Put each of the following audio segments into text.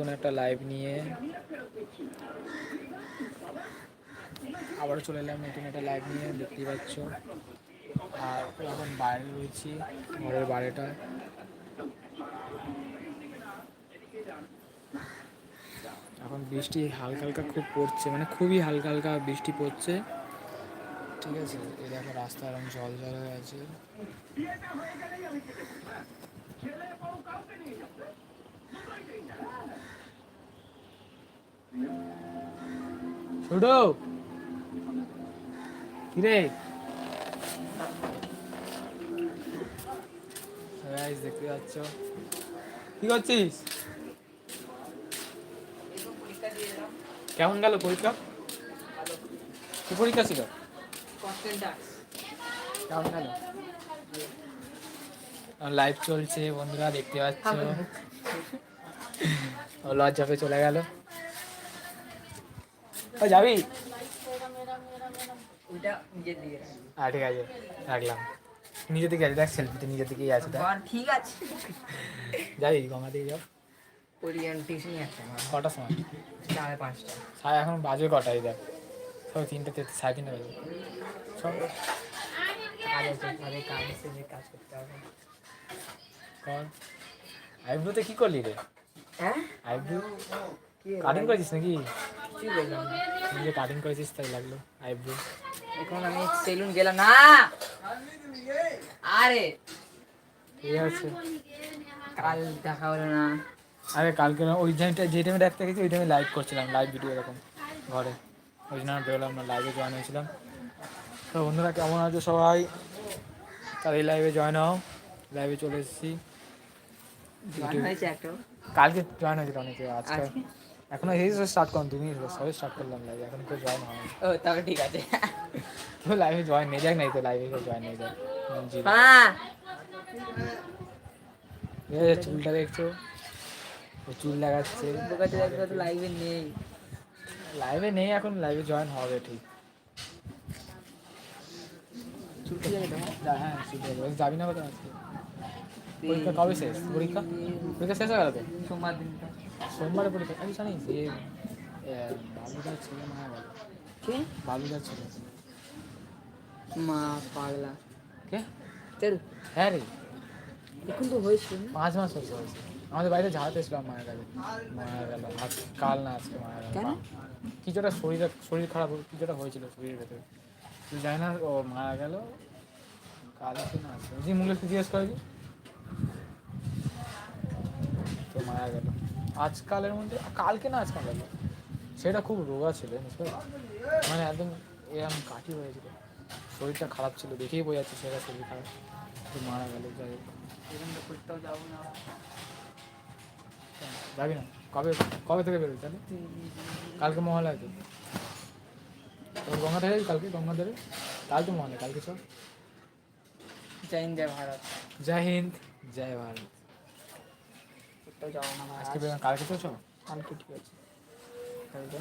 নতুন একটা লাইভ নিয়ে। আবারও চলে এলাম নতুন একটা লাইভ নিয়ে, দেখতেই পাচ্ছ। আর এখন বাইরে রয়েছি, ঘরের বাইরেটা। এখন বৃষ্টি হালকা হালকা খুব পড়ছে মানে খুবই হালকা হালকা বৃষ্টি পড়ছে। ঠিক আছে, এই দেখো রাস্তা এরকম জল জল হয়ে আছে। ছোট। কিরে? দেখতে পাচ্ছ কি করছিস? কেমন গেল পরীক্ষা? কি পরীক্ষা ছিল? কেমন গেল? লাইভ চলছে বন্ধুরা দেখতে পাচ্ছ। ও লজ্জা পেয়ে চলে গেল। ও যাবি। হ্যাঁ ঠিক আছে রাখলাম। নিজে থেকে আছে দেখ সেলফিতে নিজে থেকেই আছে দেখ। ঠিক আছে। যাবি গঙ্গা দিয়ে যাও। কটার সময়? সাড়ে পাঁচটা। সাড়ে এখন বাজে কটাই দেখ। সব তিনটে তে- সাড়ে তিনটে বাজে। সব কাজ আছে কাজ আছে যে কাজ করতে হবে। কর। আইব্রোতে কি করলি রে? হ্যাঁ? Eyebrow cutting? করেছিস নাকি? নিজে কাটিং করেছিস তাই লাগল আইব্রো এখন আমি সেলুন গেলাম। না! আরে! ঠিক আছে। কাল দেখা হলো না। আরে কালকে ওই টাইমটা যে টাইমে দেখতে গেছি ওই টাইমে লাইভ করছিলাম লাইভ ভিডিও এরকম ঘরে। ওই জন্য আর বেরোলাম না লাইভে জয়েন হয়েছিলাম। তো বন্ধুরা কেমন আছো সবাই? তাদের লাইভে জয়েন হও। লাইভে চলে এসেছি। কালকে জয়েন হয়েছিল অনেকে আজকে? এখনও এই স্টার্ট করুন তুমি সবাই স্টার্ট করলাম লাইভে এখন কেউ জয়েন হয় ও তবে ঠিক আছে। তো লাইভে জয়েন নেই যাক নাই তো লাইভে কেউ জয়েন নেই যাক হ্যাঁ এই যে চুলটা দেখছ? ও চুল লাগাচ্ছে। তো লাইভে নেই। লাইভে নেই এখন লাইভে জয়েন হবে ঠিক। চুল ঠিক আছে? হ্যাঁ চুল। যাবি না কোথাও আজকে? পরীক্ষা কবে শেষ? পরীক্ষা? পরীক্ষা শেষ হয়ে গেল তো? সোমবার দিনটা। সোমবারে পরীক্ষা। আমি জানিস যে বাবুদার ছেলে গেল কে? বাবুদার ছেলে। মা পাগলা। কে? তেরু। হ্যাঁ রে। এখন তো হয়েছিল না? পাঁচ মাস হয়েছে হয়েছে। আমাদের বাড়িতে ঝাড়াতে এসলাম মারা গেল। মারা গেল। আজ কাল না আজকে মারা গেল? কিছুটা শরীরে শরীর খারাপ কিছুটা হয়েছিল শরীরের ভেতরে। তুই জানি না ও মারা গেল। কাল আছে না আজকে মুখে জিজ্ঞেস করেছি তো মারা গেল। আজকালের মধ্যে কালকে না আজকাল গেল সেটা খুব রোগা ছিল? মানে একদম এরকম কাঠি হয়েছিল শরীরটা খারাপ ছিল দেখেই বোঝা যাচ্ছে সেটা শরীর খারাপ। তো মারা গেল যাই যাব না? কবে কবে থেকে বেরোবি তাহলে? কালকে মহালয়া তো তোর গঙ্গা থেকে কালকে? গঙ্গা ধরে? কাল তো মহালয়া কালকে চল। জয় হিন্দ জয় ভারত। জয় হিন্দ জয় ভারত। না আজকে কালকে তো চল কালকে ঠিক আছে। কালকে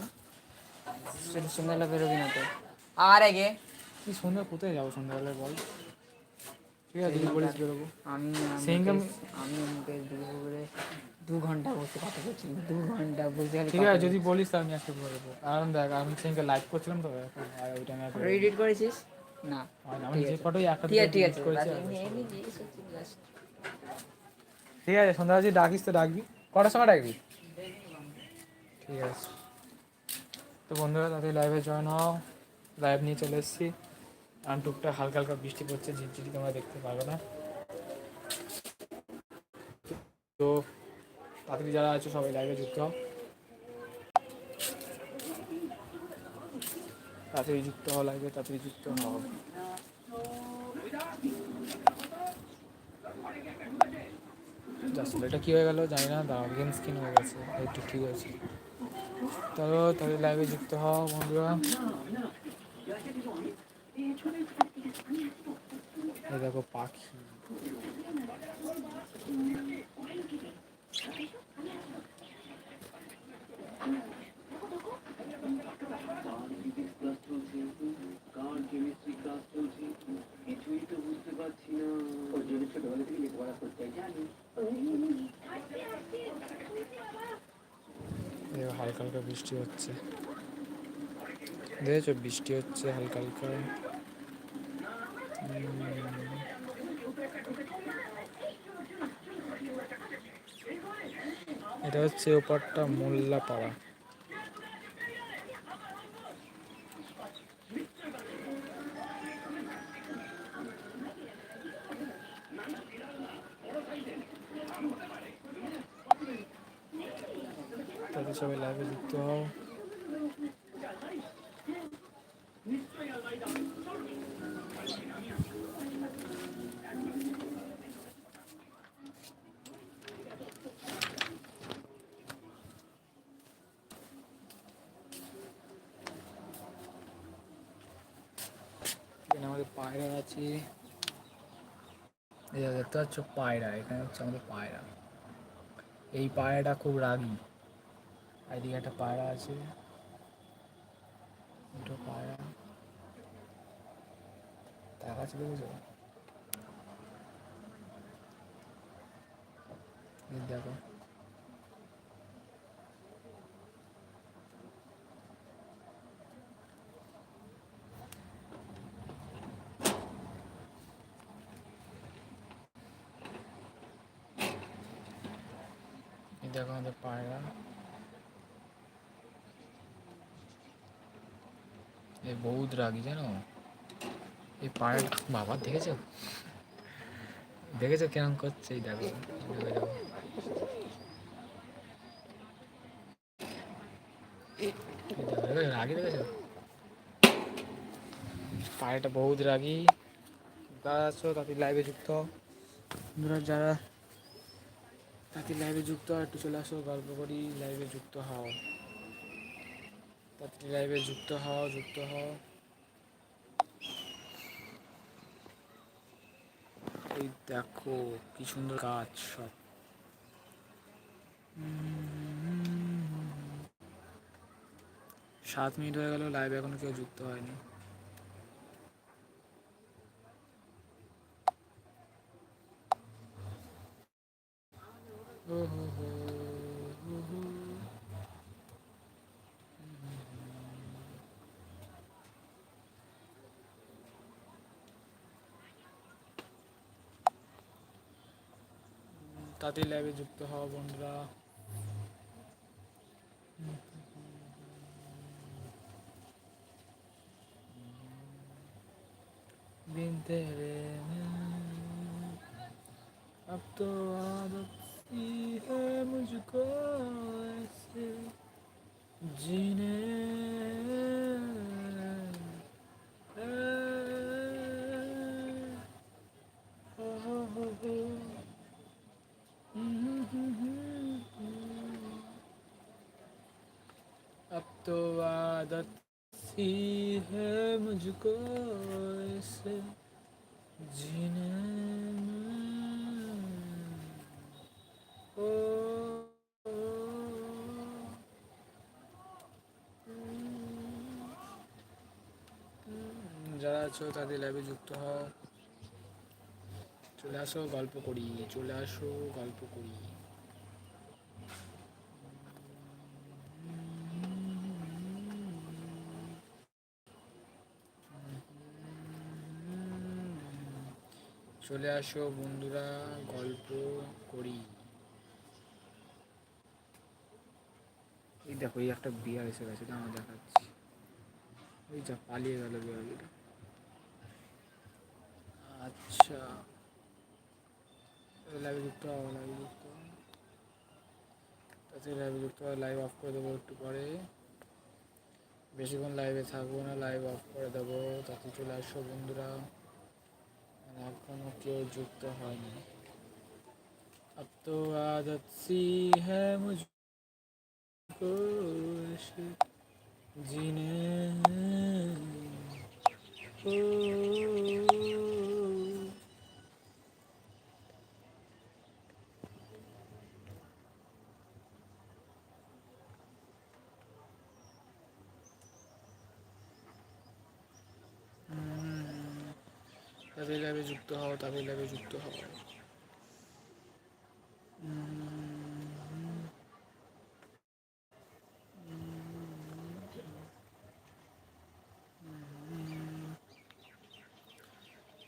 শুধু সন্ধ্যাবেলা বেরোবি না তো। আর আগে। কি সন্ধ্যা? কোথায় যাব সন্ধ্যাবেলায় বল। ঠিক আছে যদি বলিস বেরোবো। আমি আমি দুপুরে দু ঘণ্টা বসে কথা বলছি। দু ঘণ্টা বসে ঠিক আছে যদি বলিস তো আমি আজকে বলব কারণ দেখ আমি সেদিনকে লাইভ করছিলাম তো এখন আর ওই টাইমে এডিট করেছিস? না। আমি যে ফটোই একটা ঠিক আছে ঠিক আছে। ঠিক আছে সন্ধ্যা যদি ডাকিস তো ডাকবি। কটার সময় ডাকবি? ঠিক আছে। তো বন্ধুরা তাদের লাইভে জয়েন হও। লাইভ নিয়ে চলে এসেছি। আর টুকটাক হালকা হালকা বৃষ্টি পড়ছে, ঝিরঝিরি তোমরা দেখতে পারবে না। তো তাড়াতাড়ি যারা আছো, সবাই লাইভে যুক্ত হও। তাড়াতাড়ি যুক্ত হও লাইভে তাড়াতাড়ি যুক্ত হও। আসলে এটা কী হয়ে গেল? জানি না, দাঁড়াও গেম স্কিন হয়ে গেছে। একটু ঠিক আছে। তাহলে তাহলে লাইভে যুক্ত হও, বন্ধুরা। দেখো পাখি। Thank you. হালকা হালকা বৃষ্টি হচ্ছে। দেখেছ বৃষ্টি হচ্ছে হালকা হালকা। এটা হচ্ছে ওপারটা মোল্লা পাড়া লাইভে যুক্ত হও এখানে আমাদের পায়রা আছে এই যে দেখতে পাচ্ছ পায়রা এখানে হচ্ছে আমাদের পায়রা এই পায়রাটা খুব রাগী এদিকে একটা পায়রা আছে। দুটো পায়রা। তার কাছে দেখেছ দেখো। দেখো আমাদের পায়রা। এ বহুত রাগি, জানো? এই পায়রা বাবা দেখেছ? দেখেছ কেমন করছে এই দেখো? রাগি দেখেছ? পায়রাটা বহুত রাগি। যারা আছো তাদের লাইভে যুক্ত। বন্ধুরা, যারা তাদের লাইভে যুক্ত হও একটু চলে আসো, গল্প করি লাইভে যুক্ত হও। তাদের লাইভে যুক্ত হও যুক্ত হও। এই দেখো কি সুন্দর গাছ সব। সাত মিনিট হয়ে গেল লাইভ এখনও কেউ যুক্ত হয়নি। ও, হো হো হো। তাদের ল্যাবে যুক্ত হওয়া বন্ধুরা बिन तेरे मैं अब तो आदत सी है मुझको ऐसे जीने आदत सी है मुझको ऐसे जीने में। ओ, ओ, উম, যারা আছো তাদের ল্যাবে যুক্ত হও চলে আসো গল্প করি চলে আসো গল্প করি চলে আসো বন্ধুরা, গল্প করি। এই দেখো, এই একটা বিয়ার এসে গেছে আমার দেখাচ্ছি। ওই যা, পালিয়ে গেল বিয়ারটা আচ্ছা। লাইভে হও লাইভে লাইভ অফ করে দেবো একটু পরে। বেশিক্ষণ লাইভে থাকব না লাইভ অফ করে দেবো। তাতে চলে আসো বন্ধুরা। মানে এখনো কেউ যুক্ত হয়নি अब तो आदत सी है मुझको ऐसे जीने ओ, তামিল ল্যাবে যুক্ত হও তামিল ল্যাবে যুক্ত হও।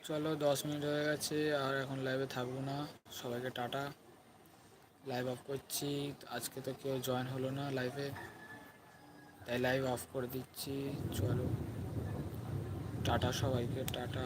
চলো, দশ মিনিট হয়ে গেছে, আর এখন লাইভে থাকব না। সবাইকে টাটা। লাইভ অফ করছি। আজকে তো কেউ জয়েন হলো না লাইভে তাই লাইভ অফ করে দিচ্ছি। চলো। টাটা সবাইকে, টাটা।